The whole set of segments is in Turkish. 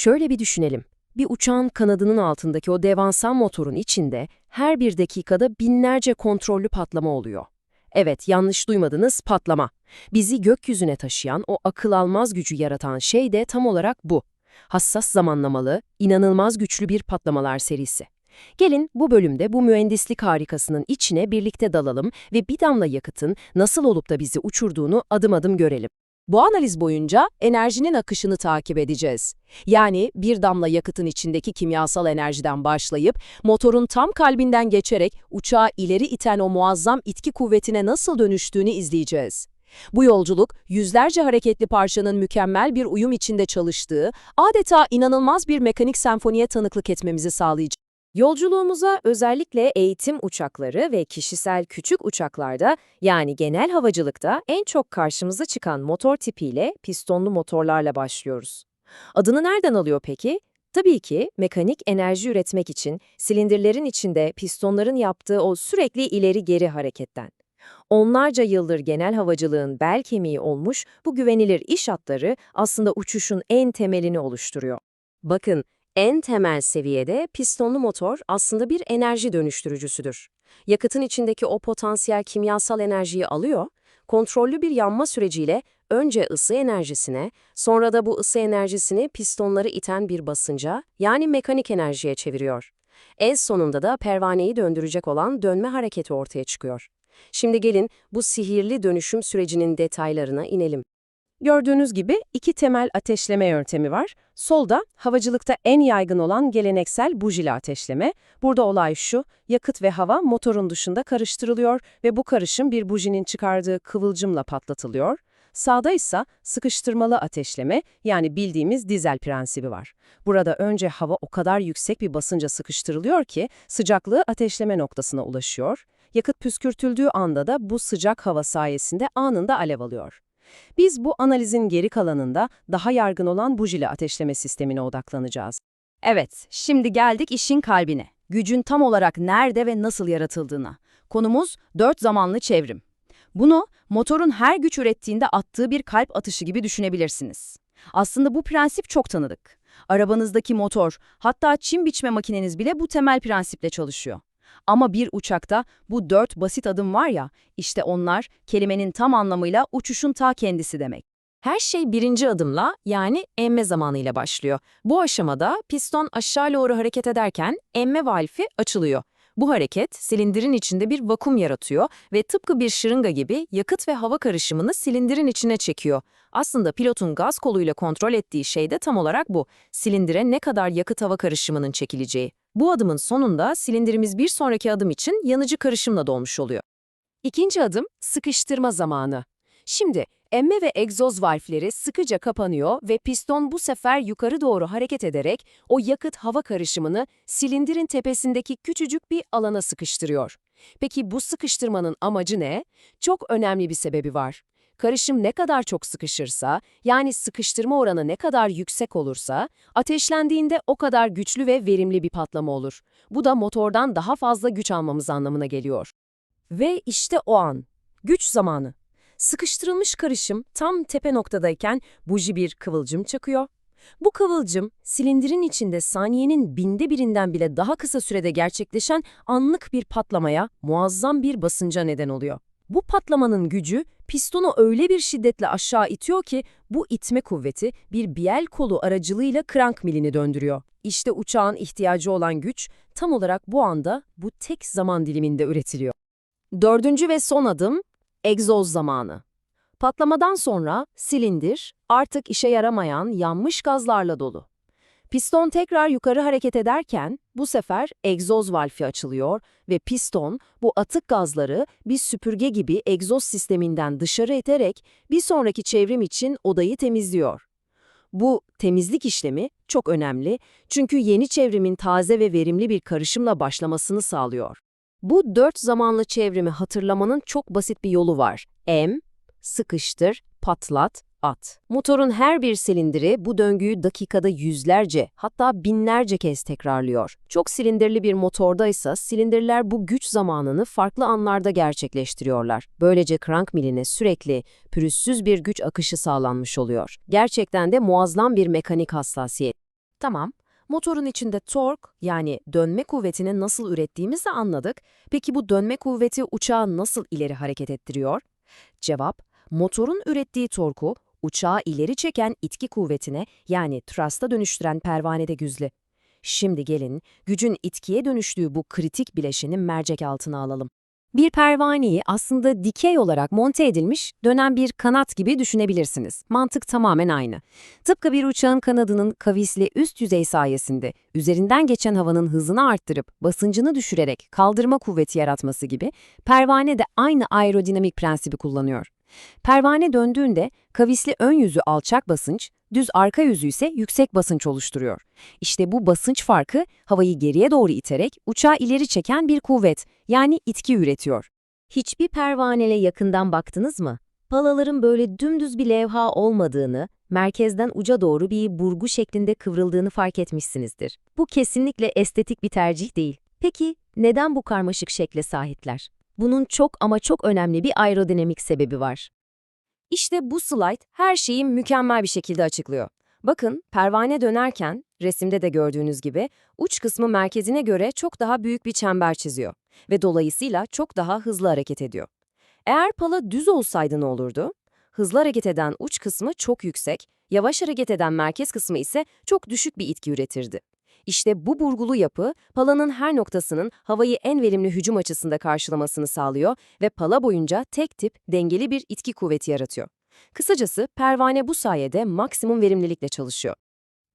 Şöyle bir düşünelim. Bir uçağın kanadının altındaki o devasa motorun içinde her bir dakikada binlerce kontrollü patlama oluyor. Evet, yanlış duymadınız, patlama. Bizi gökyüzüne taşıyan, o akıl almaz gücü yaratan şey de tam olarak bu. Hassas zamanlamalı, inanılmaz güçlü bir patlamalar serisi. Gelin bu bölümde bu mühendislik harikasının içine birlikte dalalım ve bir damla yakıtın nasıl olup da bizi uçurduğunu adım adım görelim. Bu analiz boyunca enerjinin akışını takip edeceğiz. Yani bir damla yakıtın içindeki kimyasal enerjiden başlayıp motorun tam kalbinden geçerek uçağı ileri iten o muazzam itki kuvvetine nasıl dönüştüğünü izleyeceğiz. Bu yolculuk yüzlerce hareketli parçanın mükemmel bir uyum içinde çalıştığı, adeta inanılmaz bir mekanik senfoniye tanıklık etmemizi sağlayacak. Yolculuğumuza özellikle eğitim uçakları ve kişisel küçük uçaklarda yani genel havacılıkta en çok karşımıza çıkan motor tipiyle pistonlu motorlarla başlıyoruz. Adını nereden alıyor peki? Tabii ki mekanik enerji üretmek için silindirlerin içinde pistonların yaptığı o sürekli ileri geri hareketten. Onlarca yıldır genel havacılığın bel kemiği olmuş bu güvenilir iş hatları aslında uçuşun en temelini oluşturuyor. Bakın, en temel seviyede pistonlu motor aslında bir enerji dönüştürücüsüdür. Yakıtın içindeki o potansiyel kimyasal enerjiyi alıyor, kontrollü bir yanma süreciyle önce ısı enerjisine, sonra da bu ısı enerjisini pistonları iten bir basınca, yani mekanik enerjiye çeviriyor. En sonunda da pervaneyi döndürecek olan dönme hareketi ortaya çıkıyor. Şimdi gelin bu sihirli dönüşüm sürecinin detaylarına inelim. Gördüğünüz gibi iki temel ateşleme yöntemi var. Solda havacılıkta en yaygın olan geleneksel bujili ateşleme. Burada olay şu, yakıt ve hava motorun dışında karıştırılıyor ve bu karışım bir bujinin çıkardığı kıvılcımla patlatılıyor. Sağda ise sıkıştırmalı ateşleme yani bildiğimiz dizel prensibi var. Burada önce hava o kadar yüksek bir basınca sıkıştırılıyor ki sıcaklığı ateşleme noktasına ulaşıyor. Yakıt püskürtüldüğü anda da bu sıcak hava sayesinde anında alev alıyor. Biz bu analizin geri kalanında daha yaygın olan bujili ateşleme sistemine odaklanacağız. Evet, şimdi geldik işin kalbine. Gücün tam olarak nerede ve nasıl yaratıldığına. Konumuz dört zamanlı çevrim. Bunu motorun her güç ürettiğinde attığı bir kalp atışı gibi düşünebilirsiniz. Aslında bu prensip çok tanıdık. Arabanızdaki motor, hatta çim biçme makineniz bile bu temel prensiple çalışıyor. Ama bir uçakta bu dört basit adım var ya, işte onlar kelimenin tam anlamıyla uçuşun ta kendisi demek. Her şey birinci adımla yani emme zamanıyla başlıyor. Bu aşamada piston aşağı doğru hareket ederken emme valfi açılıyor. Bu hareket silindirin içinde bir vakum yaratıyor ve tıpkı bir şırınga gibi yakıt ve hava karışımını silindirin içine çekiyor. Aslında pilotun gaz koluyla kontrol ettiği şey de tam olarak bu. Silindire ne kadar yakıt hava karışımının çekileceği. Bu adımın sonunda silindirimiz bir sonraki adım için yanıcı karışımla dolmuş oluyor. İkinci adım sıkıştırma zamanı. Şimdi emme ve egzoz valfleri sıkıca kapanıyor ve piston bu sefer yukarı doğru hareket ederek o yakıt hava karışımını silindirin tepesindeki küçücük bir alana sıkıştırıyor. Peki bu sıkıştırmanın amacı ne? Çok önemli bir sebebi var. Karışım ne kadar çok sıkışırsa, yani sıkıştırma oranı ne kadar yüksek olursa, ateşlendiğinde o kadar güçlü ve verimli bir patlama olur. Bu da motordan daha fazla güç almamız anlamına geliyor. Ve işte o an, güç zamanı. Sıkıştırılmış karışım tam tepe noktadayken buji bir kıvılcım çakıyor. Bu kıvılcım, silindirin içinde saniyenin binde birinden bile daha kısa sürede gerçekleşen anlık bir patlamaya, muazzam bir basınca neden oluyor. Bu patlamanın gücü pistonu öyle bir şiddetle aşağı itiyor ki bu itme kuvveti bir biel kolu aracılığıyla krank milini döndürüyor. İşte uçağın ihtiyacı olan güç tam olarak bu anda bu tek zaman diliminde üretiliyor. Dördüncü ve son adım egzoz zamanı. Patlamadan sonra silindir artık işe yaramayan yanmış gazlarla dolu. Piston tekrar yukarı hareket ederken bu sefer egzoz valfi açılıyor ve piston bu atık gazları bir süpürge gibi egzoz sisteminden dışarı iterek bir sonraki çevrim için odayı temizliyor. Bu temizlik işlemi çok önemli çünkü yeni çevrimin taze ve verimli bir karışımla başlamasını sağlıyor. Bu dört zamanlı çevrimi hatırlamanın çok basit bir yolu var. Em, sıkıştır, patlat, at. Motorun her bir silindiri bu döngüyü dakikada yüzlerce hatta binlerce kez tekrarlıyor. Çok silindirli bir motorda ise silindirler bu güç zamanını farklı anlarda gerçekleştiriyorlar. Böylece crank miline sürekli pürüzsüz bir güç akışı sağlanmış oluyor. Gerçekten de muazzam bir mekanik hassasiyet. Tamam. Motorun içinde tork yani dönme kuvvetini nasıl ürettiğimizi anladık. Peki bu dönme kuvveti uçağı nasıl ileri hareket ettiriyor? Cevap, motorun ürettiği torku uçağı ileri çeken itki kuvvetine yani thrust'a dönüştüren pervanede güzlü. Şimdi gelin gücün itkiye dönüştüğü bu kritik bileşeni mercek altına alalım. Bir pervaneyi aslında dikey olarak monte edilmiş dönen bir kanat gibi düşünebilirsiniz. Mantık tamamen aynı. Tıpkı bir uçağın kanadının kavisli üst yüzey sayesinde üzerinden geçen havanın hızını arttırıp basıncını düşürerek kaldırma kuvveti yaratması gibi pervane de aynı aerodinamik prensibi kullanıyor. Pervane döndüğünde kavisli ön yüzü alçak basınç, düz arka yüzü ise yüksek basınç oluşturuyor. İşte bu basınç farkı havayı geriye doğru iterek uçağı ileri çeken bir kuvvet yani itki üretiyor. Hiçbir pervanele yakından baktınız mı? Palaların böyle dümdüz bir levha olmadığını, merkezden uca doğru bir burgu şeklinde kıvrıldığını fark etmişsinizdir. Bu kesinlikle estetik bir tercih değil. Peki neden bu karmaşık şekle sahipler? Bunun çok ama çok önemli bir aerodinamik sebebi var. İşte bu slide her şeyi mükemmel bir şekilde açıklıyor. Bakın, pervane dönerken, resimde de gördüğünüz gibi, uç kısmı merkezine göre çok daha büyük bir çember çiziyor ve dolayısıyla çok daha hızlı hareket ediyor. Eğer pala düz olsaydı ne olurdu? Hızlı hareket eden uç kısmı çok yüksek, yavaş hareket eden merkez kısmı ise çok düşük bir itki üretirdi. İşte bu burgulu yapı, palanın her noktasının havayı en verimli hücum açısında karşılamasını sağlıyor ve pala boyunca tek tip, dengeli bir itki kuvveti yaratıyor. Kısacası pervane bu sayede maksimum verimlilikle çalışıyor.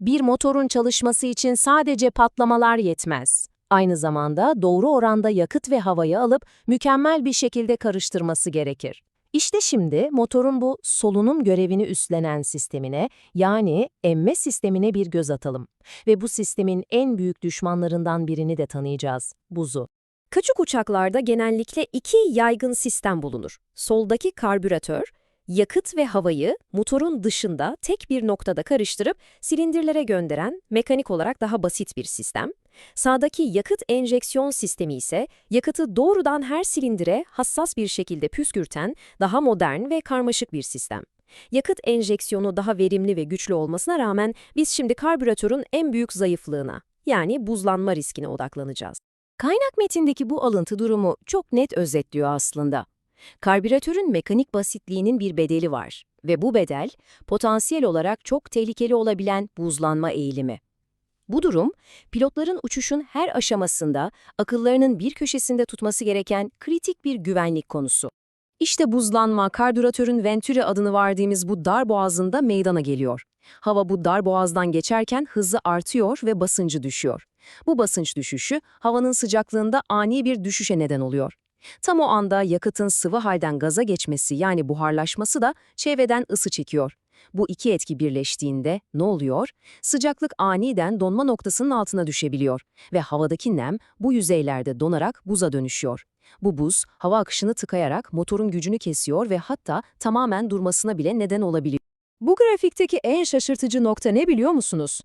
Bir motorun çalışması için sadece patlamalar yetmez. Aynı zamanda doğru oranda yakıt ve havayı alıp mükemmel bir şekilde karıştırması gerekir. İşte şimdi motorun bu solunum görevini üstlenen sistemine yani emme sistemine bir göz atalım. Ve bu sistemin en büyük düşmanlarından birini de tanıyacağız, buzu. Kaçık uçaklarda genellikle iki yaygın sistem bulunur. Soldaki karbüratör, yakıt ve havayı motorun dışında tek bir noktada karıştırıp silindirlere gönderen mekanik olarak daha basit bir sistem. Sağdaki yakıt enjeksiyon sistemi ise yakıtı doğrudan her silindire hassas bir şekilde püskürten daha modern ve karmaşık bir sistem. Yakıt enjeksiyonu daha verimli ve güçlü olmasına rağmen biz şimdi karbüratörün en büyük zayıflığına yani buzlanma riskine odaklanacağız. Kaynak metindeki bu alıntı durumu çok net özetliyor aslında. Karbüratörün mekanik basitliğinin bir bedeli var ve bu bedel potansiyel olarak çok tehlikeli olabilen buzlanma eğilimi. Bu durum, pilotların uçuşun her aşamasında akıllarının bir köşesinde tutması gereken kritik bir güvenlik konusu. İşte buzlanma, karbüratörün Venturi adını verdiğimiz bu dar boğazında meydana geliyor. Hava bu dar boğazdan geçerken hızı artıyor ve basıncı düşüyor. Bu basınç düşüşü havanın sıcaklığında ani bir düşüşe neden oluyor. Tam o anda yakıtın sıvı halden gaza geçmesi yani buharlaşması da çevreden ısı çekiyor. Bu iki etki birleştiğinde ne oluyor? Sıcaklık aniden donma noktasının altına düşebiliyor ve havadaki nem bu yüzeylerde donarak buza dönüşüyor. Bu buz hava akışını tıkayarak motorun gücünü kesiyor ve hatta tamamen durmasına bile neden olabiliyor. Bu grafikteki en şaşırtıcı nokta ne biliyor musunuz?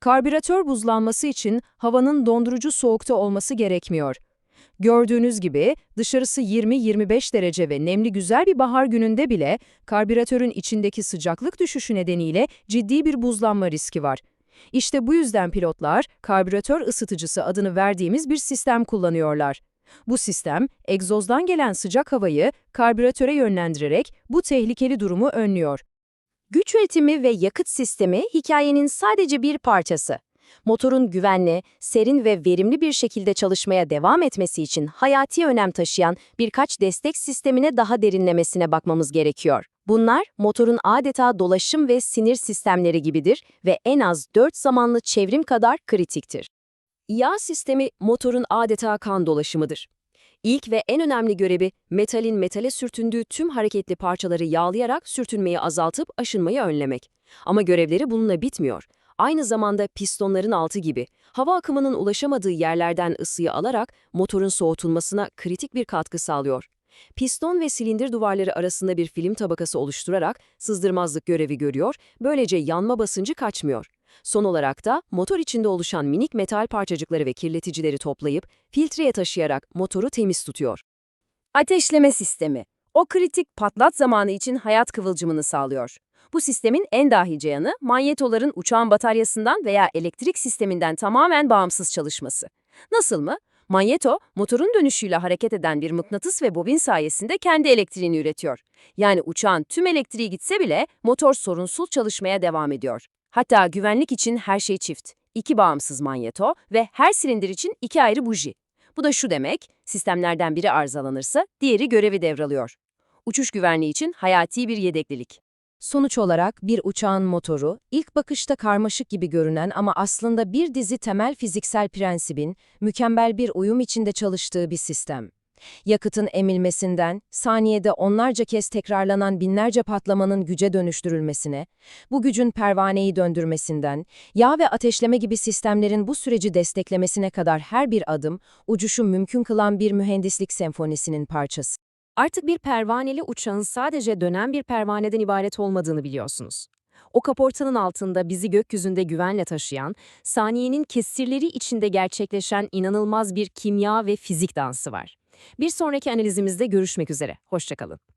Karbüratör buzlanması için havanın dondurucu soğukta olması gerekmiyor. Gördüğünüz gibi dışarısı 20-25 derece ve nemli güzel bir bahar gününde bile karbüratörün içindeki sıcaklık düşüşü nedeniyle ciddi bir buzlanma riski var. İşte bu yüzden pilotlar karbüratör ısıtıcısı adını verdiğimiz bir sistem kullanıyorlar. Bu sistem, egzozdan gelen sıcak havayı karbüratöre yönlendirerek bu tehlikeli durumu önlüyor. Güç üretimi ve yakıt sistemi hikayenin sadece bir parçası. Motorun güvenli, serin ve verimli bir şekilde çalışmaya devam etmesi için hayati önem taşıyan birkaç destek sistemine daha derinlemesine bakmamız gerekiyor. Bunlar motorun adeta dolaşım ve sinir sistemleri gibidir ve en az 4 zamanlı çevrim kadar kritiktir. Yağ sistemi motorun adeta kan dolaşımıdır. İlk ve en önemli görevi metalin metale sürtündüğü tüm hareketli parçaları yağlayarak sürtünmeyi azaltıp aşınmayı önlemek. Ama görevleri bununla bitmiyor. Aynı zamanda pistonların altı gibi hava akımının ulaşamadığı yerlerden ısıyı alarak motorun soğutulmasına kritik bir katkı sağlıyor. Piston ve silindir duvarları arasında bir film tabakası oluşturarak sızdırmazlık görevi görüyor, böylece yanma basıncı kaçmıyor. Son olarak da motor içinde oluşan minik metal parçacıkları ve kirleticileri toplayıp filtreye taşıyarak motoru temiz tutuyor. Ateşleme sistemi. O kritik patlat zamanı için hayat kıvılcımını sağlıyor. Bu sistemin en dahice yanı manyetoların uçağın bataryasından veya elektrik sisteminden tamamen bağımsız çalışması. Nasıl mı? Manyeto, motorun dönüşüyle hareket eden bir mıknatıs ve bobin sayesinde kendi elektriğini üretiyor. Yani uçağın tüm elektriği gitse bile motor sorunsuz çalışmaya devam ediyor. Hatta güvenlik için her şey çift. İki bağımsız manyeto ve her silindir için iki ayrı buji. Bu da şu demek, sistemlerden biri arızalanırsa diğeri görevi devralıyor. Uçuş güvenliği için hayati bir yedeklilik. Sonuç olarak bir uçağın motoru, ilk bakışta karmaşık gibi görünen ama aslında bir dizi temel fiziksel prensibin mükemmel bir uyum içinde çalıştığı bir sistem. Yakıtın emilmesinden, saniyede onlarca kez tekrarlanan binlerce patlamanın güce dönüştürülmesine, bu gücün pervaneyi döndürmesinden, yağ ve ateşleme gibi sistemlerin bu süreci desteklemesine kadar her bir adım, uçuşu mümkün kılan bir mühendislik senfonisinin parçası. Artık bir pervaneli uçağın sadece dönen bir pervaneden ibaret olmadığını biliyorsunuz. O kaportanın altında bizi gökyüzünde güvenle taşıyan, saniyenin kesirleri içinde gerçekleşen inanılmaz bir kimya ve fizik dansı var. Bir sonraki analizimizde görüşmek üzere. Hoşçakalın.